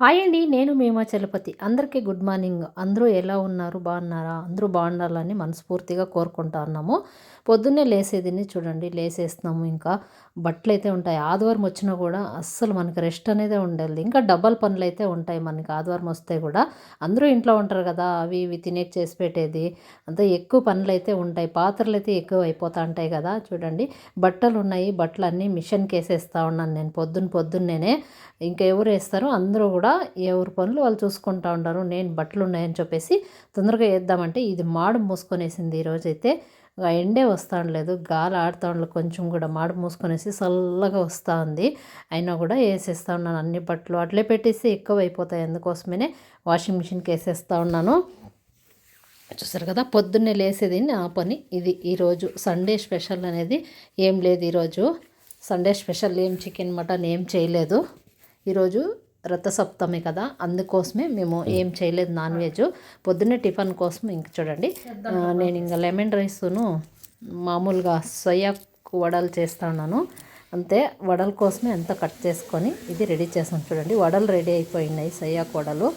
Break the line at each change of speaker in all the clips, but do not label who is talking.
Hi అండి నేను మేమా చలపతి. అందరికీ గుడ్ మార్నింగ్. అందరూ ఎలా ఉన్నారు? బాగున్నారా? అందరూ బాగుండాలని మనస్ఫూర్తిగా కోరుకుంటా ఉన్నాము. పొద్దున్నే లేసేదిని చూడండి లేసేస్తున్నాము ఇంకా. బట్టలు అయితే ఉంటాయి. ఆదివారం వచ్చినా కూడా అస్సలు మనకి రెస్ట్ అనేది ఉండాలి ఇంకా డబ్బల్ పనులు అయితే ఉంటాయి మనకి ఆదివారం వస్తే కూడా. అందరూ ఇంట్లో ఉంటారు కదా అవి ఇవి తినేకి చేసి పెట్టేది. అంతా ఎక్కువ పనులు అయితే ఉంటాయి. పాత్రలు అయితే ఎక్కువ అయిపోతూ ఉంటాయి కదా చూడండి. బట్టలు ఉన్నాయి బట్టలు అన్నీ మిషన్కి వేసేస్తూ ఉన్నాను నేను. పొద్దున్న పొద్దున్నేనే. ఇంకా ఎవరు వేస్తారో అందరూ కూడా ఎవరి పనులు వాళ్ళు చూసుకుంటూ ఉంటారు నేను బట్టలు ఉన్నాయని చెప్పేసి తొందరగా వేద్దామంటే ఇది మాడు మూసుకొనేసింది ఈరోజైతే. ఎండే వస్తా ఉండలేదు గాలి ఆడుతూ ఉండలేదు కొంచెం కూడా. మాడు మూసుకొనేసి చల్లగా వస్తూ ఉంది అయినా కూడా వేసేస్తూ ఉన్నాను. అన్ని బట్టలు అట్లే పెట్టేసి ఎక్కువ అయిపోతాయి అందుకోసమే వాషింగ్ మిషన్కి వేసేస్తూ ఉన్నాను. చూసారు కదా? పొద్దున్నే లేసేది ఆ పని. ఇది ఈరోజు సండే స్పెషల్ అనేది ఏం లేదు ఈరోజు. సండే స్పెషల్ ఏం చికెన్ మటన్ ఏం చేయలేదు. ఈరోజు రథసప్తమి కదా అందుకోసమే మేము ఏం చేయలేదు నాన్ వెజ్. పొద్దున్నే టిఫిన్ కోసం ఇంక చూడండి. నేను ఇంకా లెమన్ రైస్ను మామూలుగా సొయ్యా వడలు చేస్తా ఉన్నాను అంతే వడల కోసమే ఎంత కట్ చేసుకొని ఇది రెడీ చేస్తాను చూడండి. వడలు రెడీ అయిపోయినాయి సయ్యాకు వడలు.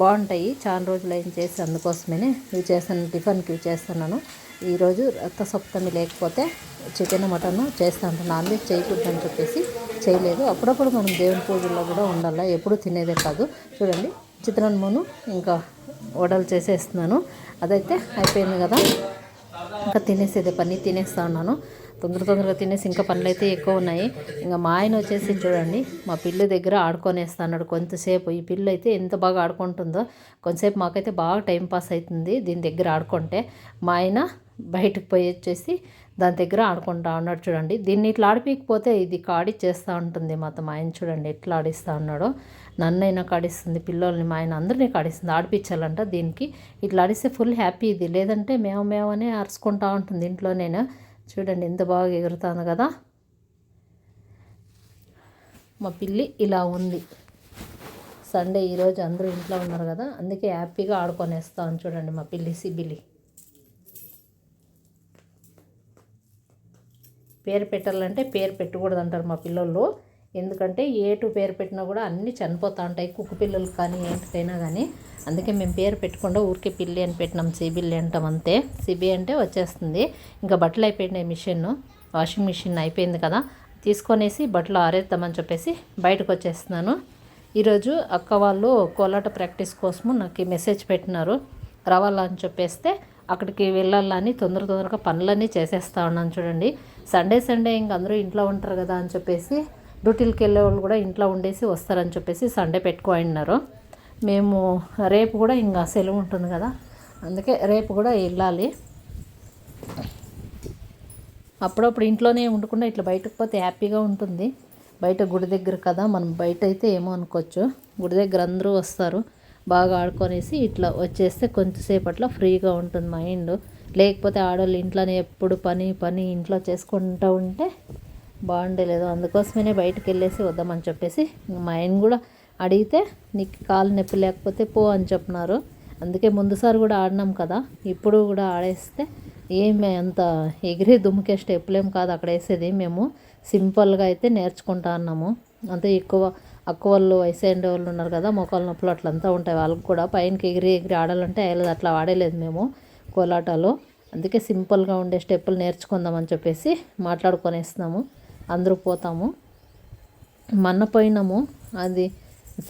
బాగుంటాయి చాలా రోజులు ఏం చేసి అందుకోసమే ఇవి చేస్తాను టిఫిన్కి ఇవి చేస్తున్నాను. ఈరోజు రథసప్తమి లేకపోతే చికెన్ మటన్ చేస్తాను నాన్ వెజ్ చేయకూడదు అని చెప్పేసి చేయలేదు. అప్పుడప్పుడు మనం దేవుని పూజల్లో కూడా ఉండాలి? ఎప్పుడు తినేదే కాదు. చూడండి చిత్రాన్నమును ఇంకా వడలు చేసేస్తున్నాను. అదైతే అయిపోయింది కదా. ఇంకా తినేసేదే పని తినేస్తా ఉన్నాను. తొందర తొందరగా తినేసి ఇంకా పనులు అయితే ఎక్కువ ఉన్నాయి. ఇంకా మా ఆయన వచ్చేసి చూడండి మా పిల్లు దగ్గర ఆడుకొనేస్తాడు కొంతసేపు. ఈ పిల్లు అయితే ఎంత బాగా ఆడుకుంటుందో. కొంతసేపు మాకైతే బాగా టైం పాస్ అవుతుంది దీని దగ్గర ఆడుకుంటే. మా ఆయన బయటకు పోయి వచ్చేసి దాని దగ్గర ఆడుకుంటా ఉన్నాడు. చూడండి దీన్ని ఇట్లా ఆడిపీకపోతే ఇది కాడి చేస్తూ ఉంటుంది మాతో మా ఆయన చూడండి ఎట్లా ఆడిస్తూ ఉన్నాడో. నన్నైనా కాడిస్తుంది పిల్లల్ని మా ఆయన అందరినీ కాడిస్తుంది ఆడిపించాలంట దీనికి. ఇట్లా ఆడిస్తే ఫుల్ హ్యాపీ ఇది. లేదంటే మేము మేమనే అరుచుకుంటా ఉంటుంది ఇంట్లో నేను చూడండి ఎంత బాగా ఎగురుతుంది కదా. మా పిల్లి ఇలా ఉంది. సండే ఈరోజు అందరూ ఇంట్లో ఉన్నారు కదా అందుకే హ్యాపీగా ఆడుకొనేస్తాను చూడండి మా పిల్లి సిబిలి. పేరు పెట్టాలంటే పేరు పెట్టకూడదు అంటారు మా పిల్లలు. ఎందుకంటే ఏటు పేరు పెట్టినా కూడా అన్నీ చనిపోతూ ఉంటాయి. కుక్క పిల్లలు కానీ ఏంటికైనా కానీ. అందుకే మేము పేరు పెట్టకుండా ఊరికే పిల్లి అని పెట్టినాం సిబిల్లి అంటాం అంతే. సిబి అంటే వచ్చేస్తుంది. ఇంకా బట్టలు అయిపోయినాయి మిషన్ వాషింగ్ మిషన్ అయిపోయింది కదా. తీసుకొనేసి బట్టలు ఆరేద్దామని చెప్పేసి బయటకు వచ్చేస్తున్నాను. ఈరోజు అక్క వాళ్ళు కోలాట ప్రాక్టీస్ కోసము నాకు మెసేజ్ పెట్టినారు. రావాలని చెప్పేస్తే అక్కడికి వెళ్ళాలని తొందర తొందరగా పనులన్నీ చేసేస్తా ఉన్నాను చూడండి. సండే సండే ఇంక అందరూ ఇంట్లో ఉంటారు కదా అని చెప్పేసి డ్యూటీలకి వెళ్ళే వాళ్ళు కూడా ఇంట్లో ఉండేసి వస్తారని చెప్పేసి సండే పెట్టుకోన్నారు మేము రేపు కూడా ఇంకా సెలవు ఉంటుంది కదా అందుకే రేపు కూడా వెళ్ళాలి. అప్పుడప్పుడు ఇంట్లోనే ఉండకుండా ఇట్లా బయటకు పోతే హ్యాపీగా ఉంటుంది. బయట గుడి దగ్గర కదా మనం బయట అయితే ఏమో అనుకోవచ్చు. గుడి దగ్గర అందరూ వస్తారు. బాగా ఆడుకొనేసి ఇట్లా వచ్చేస్తే కొంచెంసేపట్లో ఫ్రీగా ఉంటుంది మైండ్. లేకపోతే ఆడవాళ్ళు ఇంట్లోనే ఎప్పుడు పని పని ఇంట్లో చేసుకుంటూ ఉంటే బాగుండలేదు అందుకోసమే బయటకు వెళ్ళేసి వద్దామని చెప్పేసి మా ఆయన కూడా అడిగితే నీకు కాలు నొప్పి లేకపోతే పో అని చెప్పినారు. అందుకే ముందుసారి కూడా ఆడినాం కదా. ఇప్పుడు కూడా ఆడేస్తే ఏమి అంత ఎగిరి దుమ్ముకే స్టెప్పులేం కాదు. అక్కడ వేసేది మేము. సింపుల్గా అయితే నేర్చుకుంటా అన్నాము. అంతే ఎక్కువ అక్క వాళ్ళు వయసు వాళ్ళు ఉన్నారు కదా మోకాళ్ళ నొప్పులు అట్లంతా ఉంటాయి. వాళ్ళకి కూడా పైనకి ఎగిరి ఎగిరి ఆడాలంటే అయ్యలేదు అట్లా ఆడలేదు మేము కోలాటాలో. అందుకే సింపుల్గా ఉండే స్టెప్పులు నేర్చుకుందామని చెప్పేసి మాట్లాడుకొనేస్తున్నాము. అందరూ పోతాము. మన్న పోయినాము. అది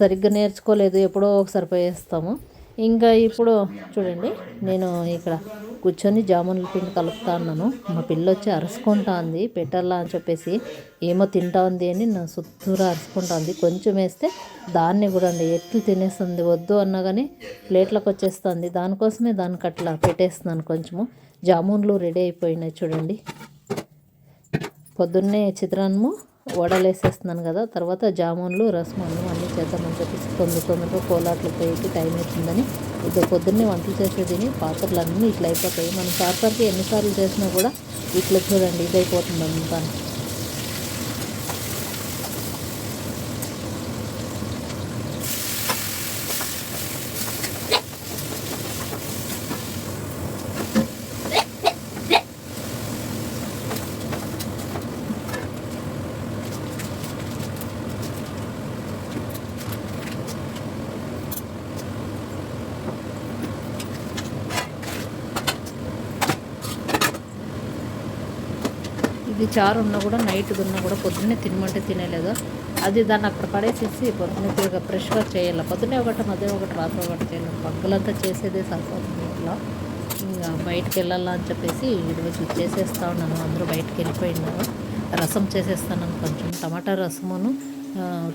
సరిగ్గా నేర్చుకోలేదు ఎప్పుడో ఒకసారి పోయేస్తాము. ఇంకా ఇప్పుడు చూడండి నేను ఇక్కడ కూర్చొని జామున్ల పిండి కలుపుతా ఉన్నాను. మా పిల్ల వచ్చి అరుచుకుంటా ఉంది పెట్టాలా అని చెప్పేసి. ఏమో తింటా ఉంది అని నా సుత్తూరా అరుచుకుంటా ఉంది. కొంచెం వేస్తే దాన్ని కూడా అండి ఎట్లు తినేస్తుంది వద్దు అన్నా కానీ ప్లేట్లకు వచ్చేస్తుంది. దానికోసమే దానికి అట్లా పెట్టేస్తున్నాను కొంచెము. జామున్లు రెడీ అయిపోయినాయి చూడండి. పొద్దున్నే చిత్రాన్నము వడలేసేస్తున్నాను కదా తర్వాత జామున్లు రసము అన్నం చేద్దామని చెప్పేసి తొమ్మిది తొమ్మిదిలో కోలాట్లు పోయి టైం అవుతుందని ఇక పొద్దున్నే వంటలు చేసేది పాత్రలు అన్నీ ఇట్లా అయిపోతాయి. మనం సార్సార్కి ఎన్నిసార్లు చేసినా కూడా ఇట్లా చూడండి ఇది అయిపోతుంది అంతా ఇది చారు ఉన్నా కూడా నైట్ ఉన్నా కూడా పొద్దున్నే తినమంటే తినేలేదు? అది దాన్ని అక్కడ పడేసేసి పొద్దున్నే తిరిగి ఫ్రెష్గా చేయాలి. పొద్దున్నే ఒకటి మధ్య ఒకటి రాత్రి ఒకటి చేయాలి. పగ్గులంతా చేసేదే సరిపోతుంది ఇట్లా. ఇంకా బయటకు వెళ్ళాలా అని చెప్పేసి ఈరోజు చేసేస్తా ఉన్నాను. అందరూ బయటకు వెళ్ళిపోయినారు. రసం చేసేస్తాను కొంచెం. టమాటా రసమును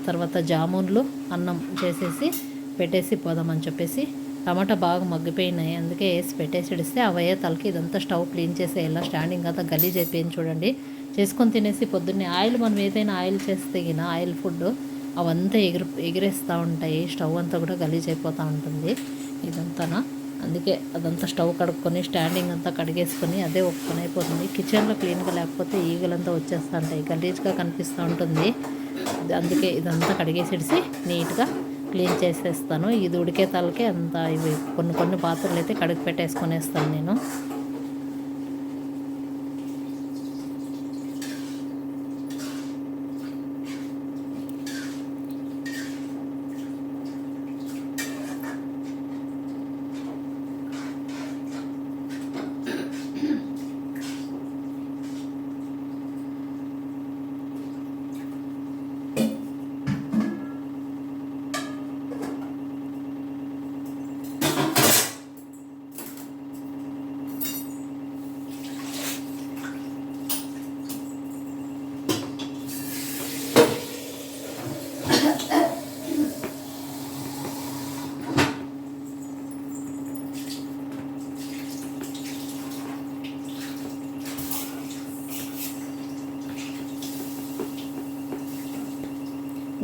తర్వాత జామున్లు అన్నం చేసేసి పెట్టేసి పోదామని చెప్పేసి టమాటా బాగా మగ్గిపోయినాయి. అందుకే వేసి పెట్టేసిడిస్తే అవయ్యే తలకి ఇదంతా స్టవ్ క్లీన్ చేసేయాల స్టాండింగ్ అంతా గలీజ్ అయిపోయింది చూడండి. చేసుకొని తినేసి పొద్దున్నే ఆయిల్ మనం ఏదైనా ఆయిల్ చేస్తే గిన ఆయిల్ ఫుడ్ అవంతా ఎగిరి ఎగిరేస్తూ ఉంటాయి. స్టవ్ అంతా కూడా గలీజ్ అయిపోతూ ఉంటుంది ఇదంతానా. అందుకే అదంతా స్టవ్ కడుక్కొని స్టాండింగ్ అంతా కడిగేసుకొని అదే ఒక పని అయిపోతుంది. కిచెన్లో క్లీన్గా లేకపోతే ఈగలంతా వచ్చేస్తూ ఉంటాయి. గలీజ్గా కనిపిస్తూ ఉంటుంది. అందుకే ఇదంతా కడిగేసేసి నీట్గా క్లీన్ చేసేస్తాను. ఇది ఉడికే తలకే అంత ఇవి కొన్ని కొన్ని పాత్రలు అయితే కడిగి పెట్టేసుకొనేస్తాను నేను.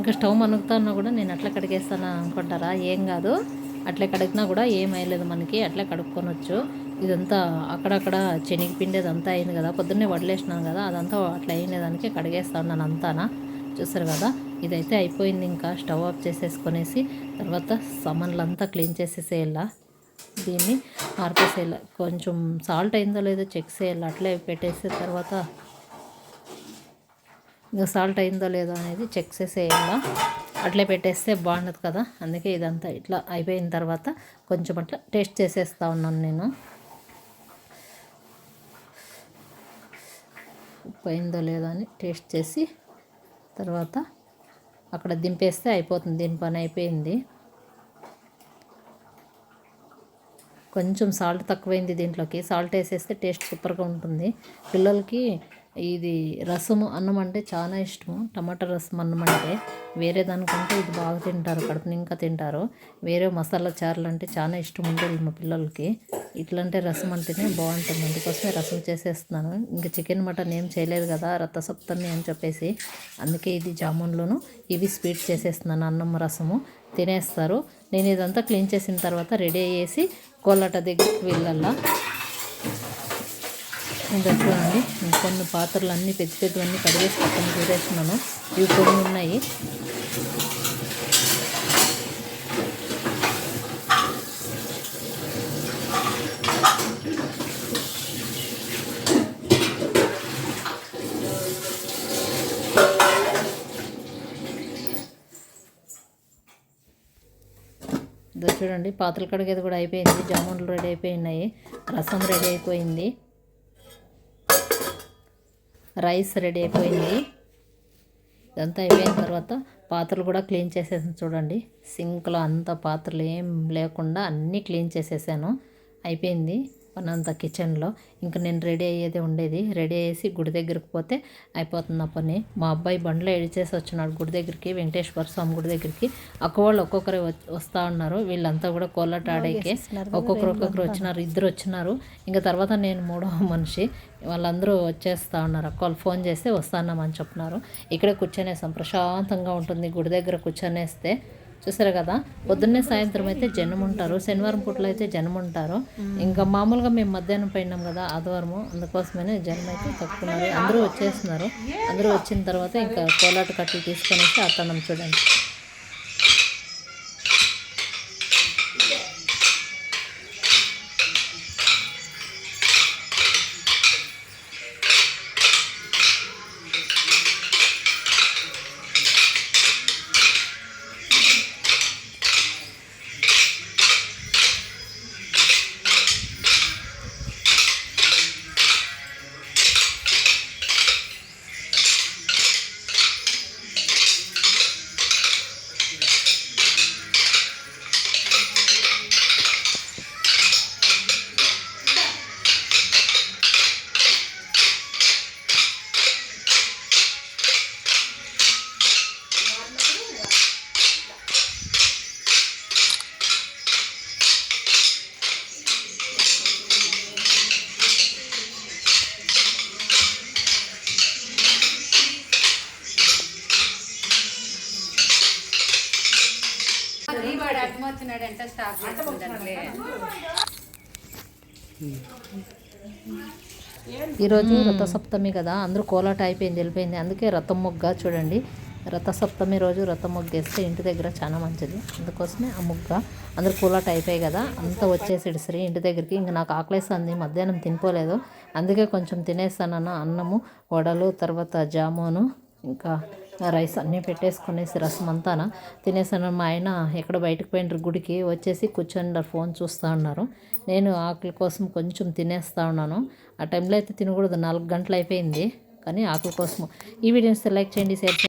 ఇంకా స్టవ్ మనుగుతున్నా కూడా నేను అట్లా కడిగేస్తాను అనుకుంటారా? ఏం కాదు. అట్లే కడిగినా కూడా ఏమయ్యలేదు మనకి. అట్లే కడుక్కొనొచ్చు. ఇదంతా అక్కడక్కడ శనగపిండి అదంతా అయింది కదా. పొద్దున్నే వడలేసినాను కదా. అదంతా అట్లా అయినదానికి కడిగేస్తా ఉన్నాను అంతానా? చూసారు కదా? ఇదైతే అయిపోయింది ఇంకా. స్టవ్ ఆఫ్ చేసేసుకొనేసి తర్వాత సామాన్లు అంతా క్లీన్ చేసేసేయాల? దీన్ని ఆర్పేసేయాల? కొంచెం సాల్ట్ అయిందో లేదో చెక్ చేయాలి? అట్లే పెట్టేసిన తర్వాత ఇంకా సాల్ట్ అయిందో లేదో అనేది చెక్ చేసేయాలా అట్లే పెట్టేస్తే బాగుండదు కదా. అందుకే ఇదంతా ఇట్లా అయిపోయిన తర్వాత కొంచెం అట్లా టేస్ట్ చేసేస్తా ఉన్నాను నేను. ఉప్పు అయిందో లేదో అని టేస్ట్ చేసి తర్వాత అక్కడ దింపేస్తే అయిపోతుంది. దీని పని అయిపోయింది. కొంచెం సాల్ట్ తక్కువైంది దీంట్లోకి. సాల్ట్ వేసేస్తే టేస్ట్ సూపర్గా ఉంటుంది. పిల్లలకి ఇది రసము అన్నం అంటే చాలా ఇష్టము. టమాటా రసం అన్నం అంటే వేరే దానికంటే ఇది బాగా తింటారు కడుపు ఇంకా తింటారు. వేరే మసాలా చారులు అంటే చాలా ఇష్టం ఉంటుంది మా పిల్లలకి. ఇట్లాంటి రసం అంటేనే బాగుంటుంది. అందుకోసమే రసం చేసేస్తున్నాను. ఇంకా చికెన్ మటన్ ఏం చేయలేదు కదా రథసప్తమి అని చెప్పేసి. అందుకే ఇది జామున్లోను ఇవి స్వీట్ చేసేస్తున్నాను అన్నం రసము. తినేస్తారు. నేను ఇదంతా క్లీన్ చేసిన తర్వాత రెడీ అయ్యేసి కోలాట దగ్గరికి వెళ్ళాలా. ఇంకా చూడండి. కొన్ని పాత్రలు అన్నీ పెద్ద పెద్దవన్నీ కడిగేసి పక్కన చూరేస్తున్నాను ఇవి కొన్ని ఉన్నాయి. చూడండి పాత్రలు కడిగేది కూడా అయిపోయింది. జామున్లు రెడీ అయిపోయినాయి. రసం రెడీ అయిపోయింది. రైస్ రెడీ అయిపోయింది. ఇదంతా అయిపోయిన తర్వాత పాత్రలు కూడా క్లీన్ చేసేసాను చూడండి. సింక్లో అంత పాత్రలు ఏం లేకుండా అన్నీ క్లీన్ చేసేసాను. అయిపోయింది. పని అంతా కిచెన్లో. ఇంకా నేను రెడీ అయ్యేది ఉండేది. రెడీ అయ్యేసి గుడి దగ్గరికి పోతే అయిపోతుంది ఆ పని. మా అబ్బాయి బండ్లో ఎడిచేసి వచ్చినాడు గుడి దగ్గరికి వెంకటేశ్వర స్వామి గుడి దగ్గరికి. అక్క వాళ్ళు ఒక్కొక్కరు వస్తా ఉన్నారు. వీళ్ళంతా కూడా కోలాట ఆడేకి ఒక్కొక్కరు ఒక్కొక్కరు వచ్చినారు ఇద్దరు వచ్చినారు. ఇంకా తర్వాత నేను మూడో మనిషి. వాళ్ళందరూ వచ్చేస్తా ఉన్నారు. అక్క వాళ్ళు ఫోన్ చేస్తే వస్తాన్నామని చెప్తున్నారు ఇక్కడే కూర్చొనేసాం. ప్రశాంతంగా ఉంటుంది గుడి దగ్గర కూర్చొనేస్తే. చూసారు కదా? పొద్దున్నే సాయంత్రం అయితే జనం ఉంటారు. శనివారం పూటలో అయితే జనం ఉంటారు. ఇంకా మామూలుగా మేము మధ్యాహ్నం పోయినాం కదా ఆదివారము. అందుకోసమనే జనం అయితే తక్కున్నారు అందరూ వచ్చేస్తున్నారు. అందరూ వచ్చిన తర్వాత ఇంకా కోలాట కట్టలు తీసుకొనేసి అతనం చూడండి.
వాడు వచ్చినాడంటే స్టాప్ చేసుకుంటానులే
ఈరోజు రథసప్తమి కదా అందరూ కోలాట అయిపోయింది వెళ్ళిపోయింది. అందుకే రథం ముగ్గ చూడండి. రథసప్తమి రోజు రథం ముగ్గు వేస్తే ఇంటి దగ్గర చాలా మంచిది. అందుకోసమే ఆ ముగ్గ అందరూ కోలాట అయిపోయాయి కదా అంతా వచ్చేసి సరే ఇంటి దగ్గరికి. ఇంక నాకు ఆకలేస్తుంది మధ్యాహ్నం తినిపోలేదు. అందుకే కొంచెం తినేస్తానన్న అన్నము వడలు తర్వాత జామును ఇంకా రైస్ అన్నీ పెట్టేసుకునేసి రసం అంతాన. తినేసాను మా ఆయన ఎక్కడ బయటకు పోయినారు గుడికి వచ్చేసి కూర్చొని ఫోన్ చూస్తూ ఉన్నారు. నేను ఆకలి కోసం కొంచెం తినేస్తా ఉన్నాను. ఆ టైంలో అయితే తినకూడదు నాలుగు గంటలు అయిపోయింది. కానీ ఆకలి కోసం. ఈ వీడియోని సెలెక్ట్ చేయండి షేర్